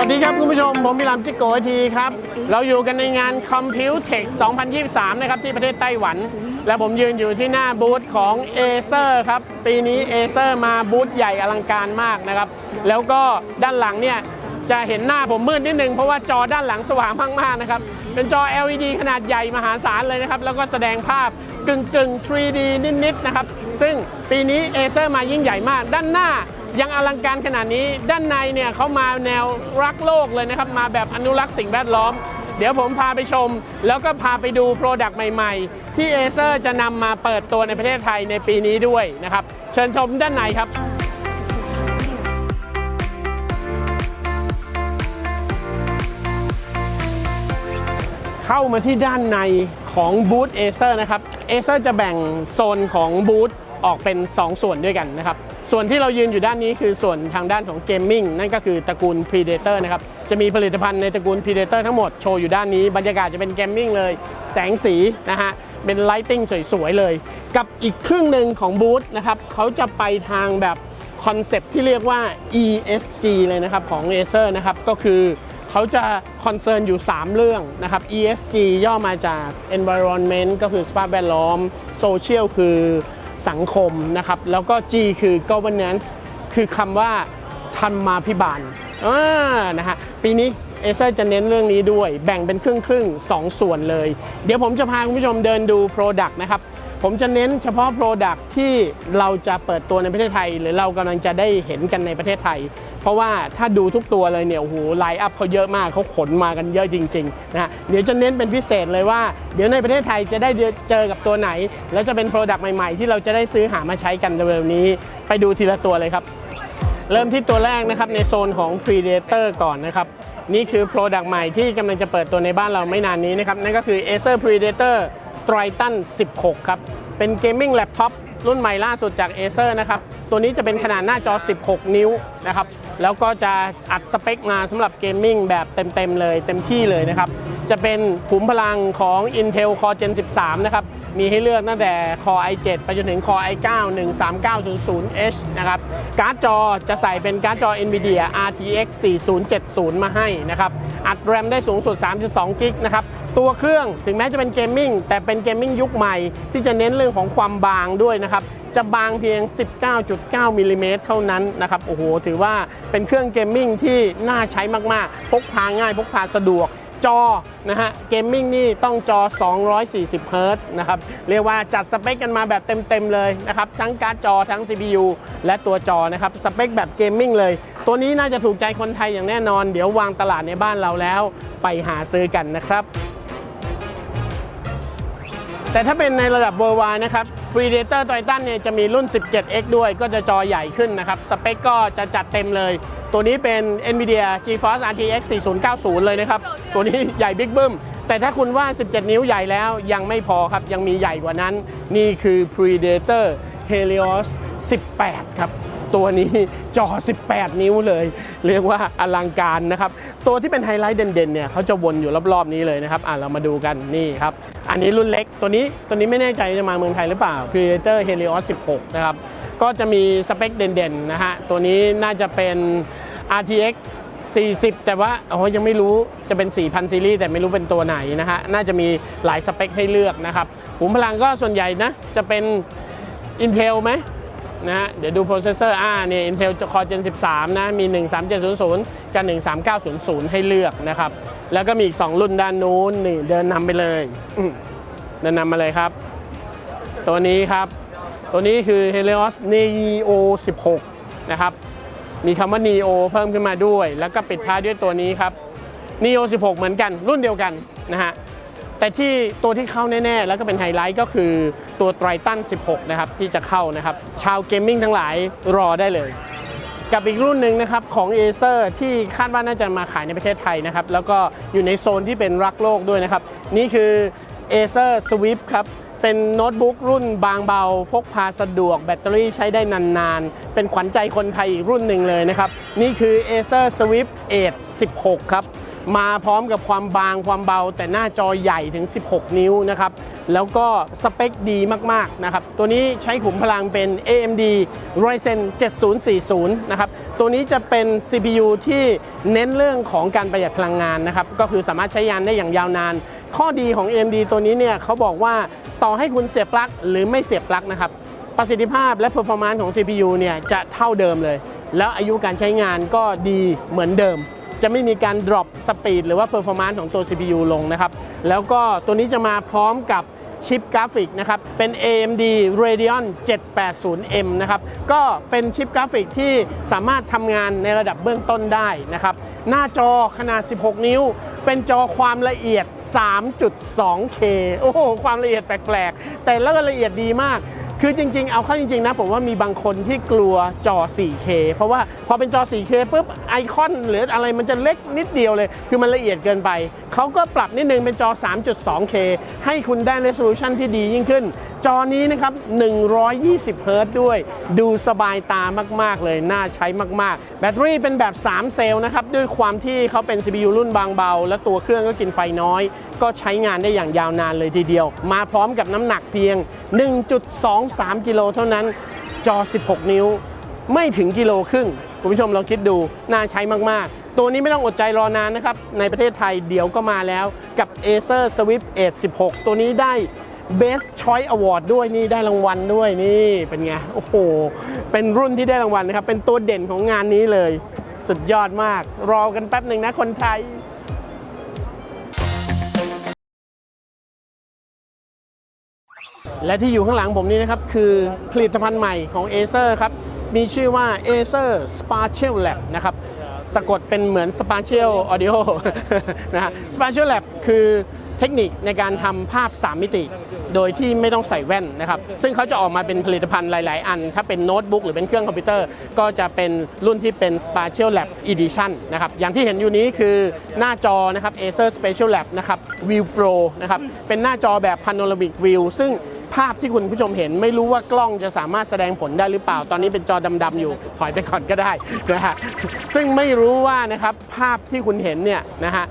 วัสดีครับคุณผู้ชม ผมพิรามจิโกะทีครับ เราอยู่กันในงาน Computex 2023 นะครับ ที่ประเทศไต้หวัน และผมยืนอยู่ที่หน้าบูธของ Acer ครับ ปีนี้ Acer มาบูธใหญ่อลังการมากนะครับ แล้วก็ด้านหลังเนี่ยจะเห็นหน้าผมมืดนิดนึง เพราะว่าจอด้านหลังสว่างมาก ๆ นะครับ เป็นจอ LED ขนาดใหญ่มหาศาลเลยนะครับ แล้วก็แสดงภาพกึ่งกึ่งๆ 3D นิด ๆ นะครับ ซึ่งปีนี้ Acer มายิ่งใหญ่มากด้านหน้า ยังอลังการขนาดนี้ด้านในเนี่ยเขามาแนวรักโลกเลยนะครับ มาแบบอนุรักษ์สิ่งแวดล้อม เดี๋ยวผมพาไปชม แล้วก็พาไปดูโปรดักต์ใหม่ๆ ที่ Acer จะนำมาเปิดตัวในประเทศไทยในปีนี้ด้วยนะครับ เชิญชมด้านในครับเข้ามาที่ด้านในของบูธ Acer นะครับ Acer จะแบ่งโซนของบูธ ออกเป็น 2 ส่วนด้วยกันนะครับ ส่วนที่เรายืนอยู่ด้านนี้คือส่วนทางด้านของเกมมิ่งนั่นก็คือตระกูล Predator นะครับ จะมีผลิตภัณฑ์ในตระกูล Predator ทั้งหมดโชว์อยู่ด้านนี้ บรรยากาศจะเป็นเกมมิ่งเลย แสงสีนะฮะ เป็นไลติ้งสวยๆเลย กับอีกครึ่งหนึ่งของบูธนะครับ เขาจะไปทางแบบคอนเซปที่เรียกว่า ESG เลยนะครับของ Acer นะครับ ก็คือเขาจะคอนเซิร์นอยู่ 3 เรื่องนะครับ ESG ย่อมาจาก environment ก็คือสภาพแวดล้อม social คือ สังคมนะครับ แล้วก็ G คือ governance คือคำว่าธรรมาภิบาลนะฮะปีนี้เอเซอร์จะเน้นเรื่องนี้ด้วย แบ่งเป็นครึ่งครึ่งสองส่วนเลย เดี๋ยวผมจะพาคุณผู้ชมเดินดู Product นะครับ ผมจะเน้นเฉพาะ Product ที่เราจะเปิดตัวในประเทศไทย หรือเรากำลังจะได้เห็นกันในประเทศไทย เพราะว่าถ้าดูทุกตัวเลยเนี่ยโอ้โหไลน์อัพเขาเยอะมากเขาขนมากันเยอะจริงๆนะฮะเดี๋ยวจะเน้นเป็นพิเศษเลยว่า เดี๋ยวในประเทศไทยจะได้เจอกับตัวไหน แล้วจะเป็น Product ใหม่ๆ ที่เราจะได้ซื้อหามาใช้กันเร็วๆนี้ ไปดูทีละตัวเลยครับ เริ่มที่ตัวแรกนะครับในโซนของ Predator ก่อนนะครับนี่คือ Product ใหม่ที่กำลังจะเปิดตัวในบ้านเราไม่นานนี้นะครับนั่นก็คือ Acer Predator Triton 16 ครับ เป็นเกมมิ่งแล็ปท็อปรุ่นใหม่ล่าสุดจาก Acer นะครับ ตัวนี้จะเป็นขนาดหน้าจอ 16 นิ้วนะครับ แล้วก็จะอัดสเปคมาสำหรับเกมมิ่งแบบเต็มๆเลย เต็มที่เลยนะครับ จะเป็นขุมพลังของ Intel Core Gen 13 นะครับ มีให้เลือกตั้งแต่ Core i7 ไปจนถึง Core i9 13900H นะครับ การ์ดจอจะใส่เป็นการ์ดจอ NVIDIA RTX 4070 มาให้นะครับ อัดแรมได้สูงสุด 32กิกนะครับ ตัวเครื่องถึงแม้จะเป็นเกมมิ่งแต่เป็นเกมมิ่งยุคใหม่ ที่จะเน้นเรื่องของความบางด้วยนะครับ จะบางเพียง 19.9มิลลิเมตรเท่านั้นนะครับ โอ้โห ถือว่าเป็นเครื่องเกมมิ่งที่น่าใช้มาก ๆ พกพาง่าย พกพาสะดวกจอนะฮะเกมมิ่งนี่ต้องจอ 240 เฮิร์ตนะครับ เรียกว่าจัดสเปคกันมาแบบเต็ม ๆ เลยนะครับ ทั้งการ์ดจอทั้ง CPU และตัวจอนะครับ สเปคแบบเกมมิ่งเลย ตัวนี้น่าจะถูกใจคนไทยอย่างแน่นอน เดี๋ยววางตลาดในบ้านเราแล้ว ไปหาซื้อกันนะครับ แต่ถ้าเป็นในระดับ worldwide นะครับ Predator Titan เนี่ยจะมีรุ่น 17X ด้วยก็จะจอใหญ่ขึ้นนะครับ สเปคก็จะจัดเต็มเลย ตัวนี้เป็น NVIDIA GeForce RTX 4090 เลยนะครับ ตัวนี้ใหญ่บิ๊กบึ้ม แต่ถ้าคุณว่า 17 นิ้วใหญ่แล้วยังไม่พอครับ ยังมีใหญ่กว่านั้น นี่คือ Predator Helios 18 ครับ ตัวนี้จอ 18 นิ้วเลย เรียกว่าอลังการนะครับ ตัวที่เป็นไฮไลท์เด่นๆเนี่ยเขาจะวนอยู่รอบๆนี้เลยนะครับ อะเรามาดูกันนี่ครับ อันนี้รุ่นเล็กตัวนี้ตัวนี้ไม่แน่ใจจะมาเมืองไทยหรือเปล่า Predator Helios 16 นะครับ ก็จะมีสเปคเด่นๆนะฮะ ตัวนี้น่าจะเป็น RTX 40 แต่ว่าโอ๋อยังไม่รู้จะเป็น 4,000 ซีรีส์แต่ไม่รู้เป็นตัวไหนนะฮะ น่าจะมีหลายสเปคให้เลือกนะครับ ขุมพลังก็ส่วนใหญ่นะจะเป็น Intel ไหม นะฮะเดี๋ยวดูโปรเซสเซอร์อ่าเนี่ย Intel Core Gen 13 นะ มี 13700 กับ 13900 ให้เลือกนะครับ แล้วก็มีอีก 2 รุ่นด้านนู้นนี่เดินนำไปเลยเดินนำมาเลยครับ ตัวนี้ครับ ตัวนี้คือ Helios Neo 16 นะครับ มีคำว่า Neo เพิ่มขึ้นมาด้วย แล้วก็ปิดท้ายด้วยตัวนี้ครับ Neo 16 เหมือนกันรุ่นเดียวกันนะฮะ แต่ที่ตัวที่เข้าแน่ๆ แล้วก็เป็นไฮไลท์ก็คือตัว Triton 16 นะครับ ที่จะเข้านะครับ ชาวเกมมิ่งทั้งหลายรอได้เลย กับอีกรุ่นหนึ่งนะครับของ Acer ที่คาดว่าน่าจะมาขายในประเทศไทยนะครับ แล้วก็อยู่ในโซนที่เป็นรักโลกด้วยนะครับ นี่คือ Acer Swift ครับเป็นโน้ตบุ๊กรุ่นบางเบา พกพาสะดวก แบตเตอรี่ใช้ได้นานๆ เป็นขวัญใจคนไทยอีกรุ่นหนึ่งเลยนะครับ นี่คือ Acer Swift 8 16 ครับ มาพร้อมกับความบางความเบา แต่หน้าจอใหญ่ถึง 16 นิ้วนะครับ แล้วก็สเปคดีมากๆนะครับ ตัวนี้ใช้ขุมพลังเป็น AMD Ryzen 7040 นะครับ ตัวนี้จะเป็น CPU ที่เน้นเรื่องของการประหยัดพลังงานนะครับ ก็คือสามารถใช้งานได้อย่างยาวนาน ข้อดีของ AMD ตัวนี้เนี่ยเขาบอกว่าต่อให้คุณเสียบปลั๊กหรือไม่เสียบปลั๊กนะครับประสิทธิภาพและ performance ของ CPU เนี่ยจะเท่าเดิมเลย แล้วอายุการใช้งานก็ดีเหมือนเดิม จะไม่มีการ drop speed หรือว่า performance ของตัว CPU ลงนะครับ แล้วก็ตัวนี้จะมาพร้อมกับชิปกราฟิกนะครับ เป็น AMD Radeon 780M นะครับ ก็เป็นชิปกราฟิกที่สามารถทำงานในระดับเบื้องต้นได้นะครับ หน้าจอขนาด 16 นิ้ว เป็นจอความละเอียด 3.2K โอ้โห ความละเอียดแปลกๆ แต่แล้วก็ละเอียดดีมาก คือจริง ๆ เอาเข้าจริง ๆ นะ ผมว่ามีบางคนที่กลัวจอ 4K เพราะว่าพอเป็นจอ 4K ปุ๊บไอคอนหรืออะไรมันจะเล็กนิดเดียวเลย คือมันละเอียดเกินไป เขาก็ปรับนิดนึงเป็นจอ 3.2K ให้คุณได้ resolution ที่ดียิ่งขึ้น จอนี้นะครับ 120เฮิรต์ด้วย ดูสบายตามาก ๆ เลย น่าใช้มาก ๆ แบตเตอรี่เป็นแบบ 3 เซลล์นะครับ ด้วยความที่เขาเป็น CPU รุ่นบางเบา และตัวเครื่องก็กินไฟน้อย ก็ใช้งานได้อย่างยาวนานเลยทีเดียว มาพร้อมกับน้ำหนักเพียง 1.2 3 กิโลเท่านั้นจอ 16 นิ้ว ไม่ถึงกิโลครึ่ง คุณผู้ชมลองคิดดู น่าใช้มาก ๆ ตัวนี้ไม่ต้องอดใจรอนานนะครับ ในประเทศไทยเดี๋ยวก็มาแล้วกับ Acer Swift Edge 16 ตัวนี้ได้ Best Choice Award ด้วยนี่ได้รางวัลด้วยนี่เป็นไง โอ้โห เป็นรุ่นที่ได้รางวัลนะครับ เป็นตัวเด่นของงานนี้เลย สุดยอดมาก รอกันแป๊บหนึ่งนะคนไทย และที่อยู่ข้างหลังผมนี่นะครับ คือผลิตภัณฑ์ใหม่ของ Acer ครับ มีชื่อว่า Acer Spatial Lab นะครับ สะกดเป็นเหมือน Spatial Audio นะฮะ Spatial Lab คือเทคนิคในการทำภาพ 3 มิติ โดยที่ไม่ต้องใส่แว่นนะครับ ซึ่งเขาจะออกมาเป็นผลิตภัณฑ์หลาย ๆ อัน ถ้าเป็นโน้ตบุ๊กหรือเป็นเครื่องคอมพิวเตอร์ ก็จะเป็นรุ่นที่เป็น Spatial Lab Edition นะครับ อย่างที่เห็นอยู่นี้คือหน้าจอนะครับ Acer Spatial Lab นะครับ View Pro นะครับ เป็นหน้าจอแบบ Panoramic View ซึ่ง ภาพที่คุณผู้ชมเห็น ไม่รู้ว่ากล้องจะสามารถแสดงผลได้หรือเปล่า ตอนนี้เป็นจอดำๆอยู่ถอยไปก่อนก็ได้นะฮะซึ่งไม่รู้ว่านะครับภาพที่คุณเห็นเนี่ยนะฮะ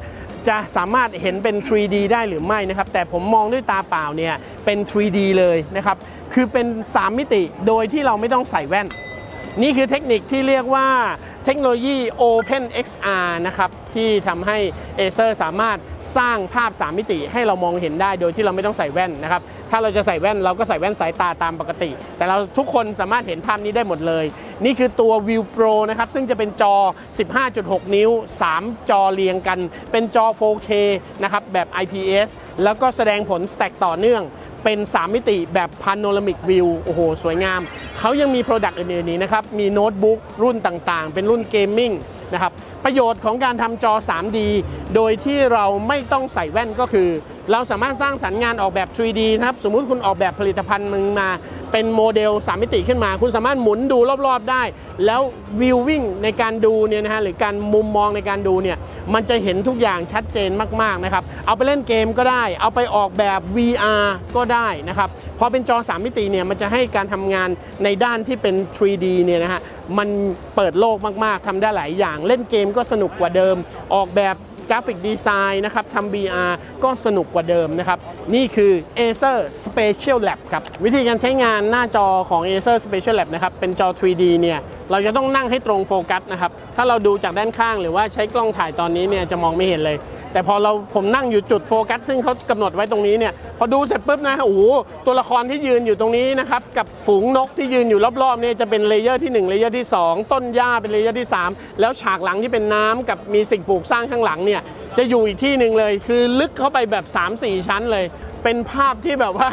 จะสามารถเห็นเป็น 3D ได้หรือไม่นะครับ แต่ผมมองด้วยตาเปล่าเนี่ยเป็น 3D เลยนะครับ คือเป็น 3 มิติโดยที่เราไม่ต้องใส่แว่น นี่คือเทคนิคที่เรียกว่าเทคโนโลยี Open XR นะครับ ที่ทำให้ Acer สามารถสร้างภาพ 3 มิติให้เรามองเห็นได้โดยที่เราไม่ต้องใส่แว่นนะครับ ถ้าเราจะใส่แว่นเราก็ใส่แว่นสายตาตามปกติ แต่เราทุกคนสามารถเห็นภาพนี้ได้หมดเลย นี่คือตัว View Pro นะครับ ซึ่งจะเป็นจอ 15.6 นิ้ว 3 จอเรียงกัน เป็นจอ 4K นะครับ แบบ IPS แล้วก็แสดงผล stack ต่อเนื่องเป็น 3 มิติแบบ Panoramic View โอ้โห สวยงาม เขายังมี Product อื่นๆนี้นะครับ มีโน้ตบุ๊กรุ่นต่างๆ เป็นรุ่นเกมมิ่ง นะครับประโยชน์ของการทำจอ 3D โดยที่เราไม่ต้องใส่แว่นก็คือ เราสามารถสร้างสรรค์งานออกแบบ 3D นะครับสมมุติคุณออกแบบผลิตภัณฑ์มึงมาเป็นโมเดล 3 มิติขึ้นมา คุณสามารถหมุนดูรอบๆได้ แล้ววิววิ่งในการดูเนี่ยนะฮะหรือการมุมมองในการดูเนี่ยมันจะเห็นทุกอย่างชัดเจนมากๆนะครับเอาไปเล่นเกมก็ได้ เอาไปออกแบบ VR ก็ได้นะครับพอเป็นจอ 3 มิติเนี่ยมันจะให้การทำงานในด้านที่เป็น 3D เนี่ยนะฮะ มันเปิดโลกมากๆทำได้หลายอย่าง เล่นเกมก็สนุกกว่าเดิม ออกแบบกราฟิกดีไซน์นะครับทำ VR ก็สนุกกว่าเดิมนะครับ นี่คือ Acer Spatial Lab ครับ วิธีการใช้งานหน้าจอของ Acer Spatial Lab นะครับ เป็นจอ 3D เนี่ยเราจะต้องนั่งให้ตรงโฟกัสนะครับ ถ้าเราดูจากด้านข้างหรือว่าใช้กล้องถ่ายตอนนี้เนี่ยจะมองไม่เห็นเลย แต่พอเราผมนั่งอยู่จุดโฟกัสซึ่งเขากำหนดไว้ตรงนี้เนี่ยพอดูเสร็จปุ๊บนะโอ้โหตัวละครที่ยืนอยู่ตรงนี้นะครับกับฝูงนกที่ยืนอยู่รอบๆเนี่ยจะเป็นเลเยอร์ที่ 1 เลเยอร์ที่ 2 ต้นหญ้าเป็นเลเยอร์ที่ 3 แล้วฉากหลังที่เป็นน้ำกับมีสิ่งปลูกสร้างข้างหลังเนี่ยจะอยู่อีกที่หนึ่งเลย คือลึกเข้าไปแบบ 3-4 ชั้นเลย เป็นภาพที่แบบว่า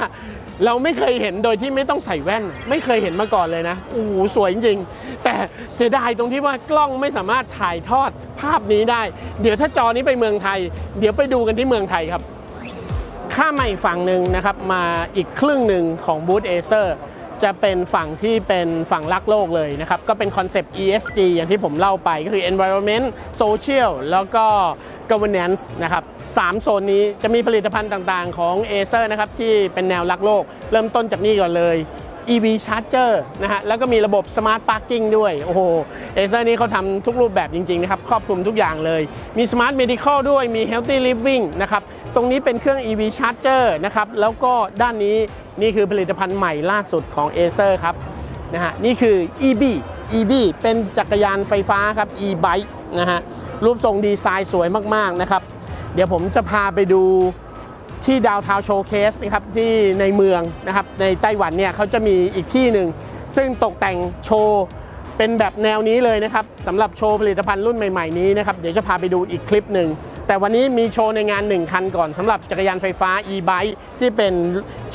เราไม่เคยเห็นโดยที่ไม่ต้องใส่แว่น ไม่เคยเห็นมาก่อนเลยนะโอ้โหสวยจริงๆ แต่เสียดายตรงที่ว่ากล้องไม่สามารถถ่ายทอดภาพนี้ได้ เดี๋ยวถ้าจอนี้ไปเมืองไทย เดี๋ยวไปดูกันที่เมืองไทยครับ ข้ามมาอีกฝั่งหนึ่งนะครับมาอีกครึ่งหนึ่งของบูธเอเซอร์ จะเป็นฝั่งที่เป็นฝั่งรักโลกเลยนะครับ ก็เป็นคอนเซปต์ ESG อย่างที่ผมเล่าไปก็คือ environment social แล้วก็ governance นะครับสามโซนนี้จะมีผลิตภัณฑ์ต่างๆของ Acer นะครับที่เป็นแนวรักโลก เริ่มต้นจากนี่ก่อนเลย EV Charger นะฮะแล้วก็มีระบบ Smart Parking ด้วย โอ้โหเอเซอร์นี่เขาทำทุกรูปแบบจริง ๆ นะครับ ครอบคลุมทุกอย่างเลย มี Smart Medical ด้วยมี Healthy Living นะครับ ตรงนี้เป็นเครื่อง EV Charger นะครับ แล้วก็ด้านนี้นี่คือผลิตภัณฑ์ใหม่ล่าสุดของ Acer ครับนะฮะนี่คือ EB EB เป็นจักรยานไฟฟ้าครับ e-bike นะฮะรูปทรงดีไซน์สวยมากๆนะครับ เดี๋ยวผมจะพาไปดู ที่ดาวทาวโชว์เคสนะครับที่ในเมืองนะครับในไต้หวันเนี่ยเขาจะมีอีกที่หนึ่ง ซึ่งตกแต่งโชว์เป็นแบบแนวนี้เลยนะครับสำหรับโชว์ผลิตภัณฑ์รุ่นใหม่ๆนี้นะครับเดี๋ยวจะพาไปดูอีกคลิปหนึ่ง แต่วันนี้มีโชว์ในงาน 1 คันก่อนสำหรับจักรยานไฟฟ้า e-bike ที่เป็น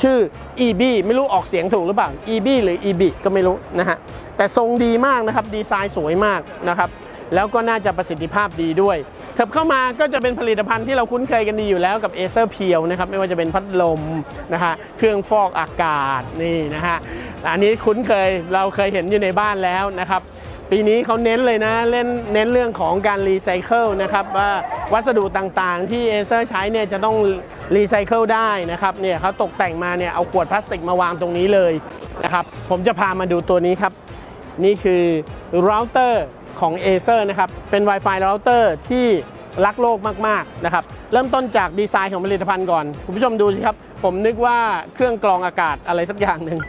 ชื่อ EB ไม่รู้ออกเสียงถูกหรือเปล่า EB หรือ EB ก็ไม่รู้นะฮะแต่ทรงดีมากนะครับดีไซน์สวยมากนะครับแล้วก็น่าจะประสิทธิภาพดีด้วย เถิบเข้ามาก็จะเป็นผลิตภัณฑ์ที่เราคุ้นเคยกันดีอยู่แล้วกับ a อ e r p e e l นะครับไม่ว่าจะเป็นพัดลมนะฮะเครื่องฟอกอากาศนี่นะฮะอันนี้คุ้นเคยเราเคยเห็นอยู่ในบ้านแล้วนะครับปีนี้เขาเน้นเลยนะเล่นเน้นเรื่องของการรีไซเคิลนะครับว่าวัสดุต่างๆ ที่เอเซอร์ใช้เนี่ยจะต้องรีไซเคิลได้นะครับเนี่ยเขาตกแต่งมาเนี่ยเอาขวดพลาสติกมาวางตรงนี้เลยนะครับผมจะพามาดูตัวนี้ครับ นี่คือเราเตอร์ ของ Acer นะครับ เป็น Wi-Fi เราเตอร์ที่รักโลกมากๆนะครับ เริ่มต้นจากดีไซน์ของผลิตภัณฑ์ก่อน คุณผู้ชมดูสิครับ ผมนึกว่าเครื่องกรองอากาศอะไรสักอย่างหนึ่ง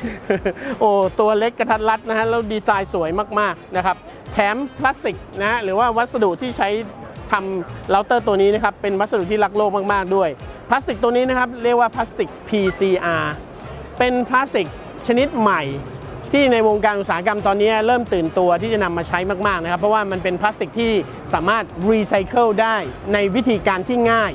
โอ้ ตัวเล็กกระทัดรัดนะฮะ แล้วดีไซน์สวยมากๆนะครับ แถมพลาสติกนะฮะ หรือว่าวัสดุที่ใช้ทำเราเตอร์ตัวนี้นะครับ เป็นวัสดุที่รักโลกมากๆด้วย พลาสติกตัวนี้นะครับ เรียกว่าพลาสติก PCR เป็นพลาสติกชนิดใหม่ ที่ในวงการอุตสาหกรรมตอนนี้เริ่มตื่นตัวที่จะนำมาใช้มากๆนะครับ เพราะว่ามันเป็นพลาสติกที่สามารถรีไซเคิลได้ในวิธีการที่ง่าย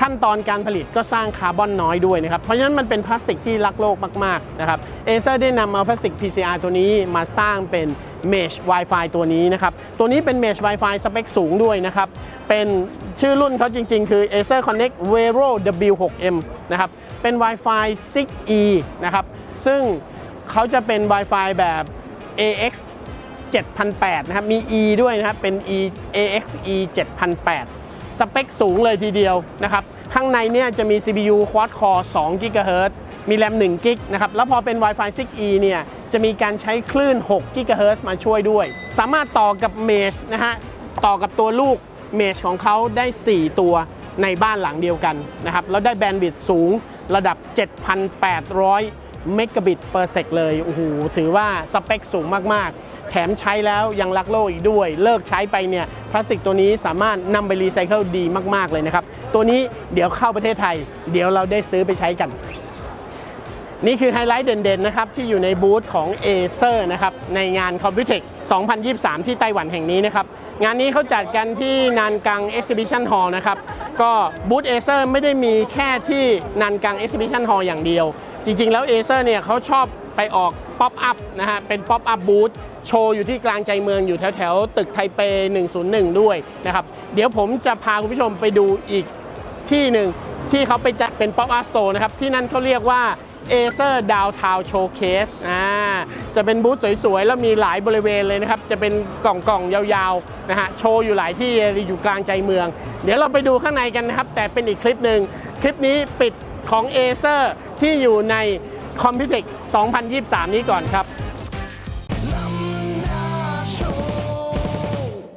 ขั้นตอนการผลิตก็สร้างคาร์บอนน้อยด้วยนะครับ เพราะฉะนั้นมันเป็นพลาสติกที่รักโลกมากๆนะครับเอเซอร์ได้นำเอาพลาสติก PCR ตัวนี้มาสร้างเป็น Mesh Wi-Fi ตัวนี้นะครับ ตัวนี้เป็น Mesh Wi-Fi สเปคสูงด้วยนะครับ เป็นชื่อรุ่นเขาจริง ๆ คือ Acer Connect Vero W6M นะครับ เป็น Wi-Fi 6E นะครับ ซึ่ง เขาจะเป็น Wi-Fi แบบ AX 7008นะครับ มี E ด้วยนะครับ เป็น E AX E 7008 สเปคสูงเลยทีเดียวนะครับ ข้างในเนี่ยจะมี CPU Quad Core 2 GHz มีแรม1 g b นะครับ แล้วพอเป็น Wi-Fi 6E เนี่ยจะมีการใช้คลื่น 6 GHz มาช่วยด้วย สามารถต่อกับ Mesh นะฮะ ต่อกับตัวลูก Mesh ของเขาได้ 4 ตัวในบ้านหลังเดียวกันนะครับ แล้วได้แบนด์วิดต์สูงระดับ 7,800 เมกะบิตเปอร์เซกเลยโอ้โหถือว่าสเปคสูงมากๆ แถมใช้แล้วยังรักโลกอีกด้วย เลิกใช้ไปเนี่ยพลาสติกตัวนี้สามารถนำไปรีไซเคิลดีมากๆเลยนะครับ ตัวนี้เดี๋ยวเข้าประเทศไทย เดี๋ยวเราได้ซื้อไปใช้กัน นี่คือไฮไลท์เด่นๆนะครับ ที่อยู่ในบูธของ Acer นะครับ ในงาน Computex 2023 ที่ไต้หวันแห่งนี้นะครับ งานนี้เขาจัดกันที่นานกัง Exhibition Hall นะครับ ก็บูธ Acer ไม่ได้มีแค่ที่นานกัง Exhibition Hall อย่างเดียว จริงๆ แล้ว Acer เนี่ยเขาชอบไปออกป๊อปอัพนะฮะ เป็นป๊อปอัพบูธโชว์อยู่ที่กลางใจเมืองอยู่แถวๆ ตึกไทเป 101 ด้วยนะครับ เดี๋ยวผมจะพาคุณผู้ชมไปดูอีกที่หนึ่งที่เขาไปจัดเป็น Pop Art Store นะครับ ที่นั่นเขาเรียกว่า Acer Downtown Showcase อ่าจะเป็นบูธสวยๆ แล้วมีหลายบริเวณเลยนะครับ จะเป็นกล่องๆ ยาวๆ นะฮะ โชว์อยู่หลายที่อยู่กลางใจเมือง เดี๋ยวเราไปดูข้างในกันนะครับ แต่เป็นอีกคลิปหนึ่งคลิปนี้ปิด ของ Acer ที่อยู่ใน Computex 2023 นี้ก่อนครับ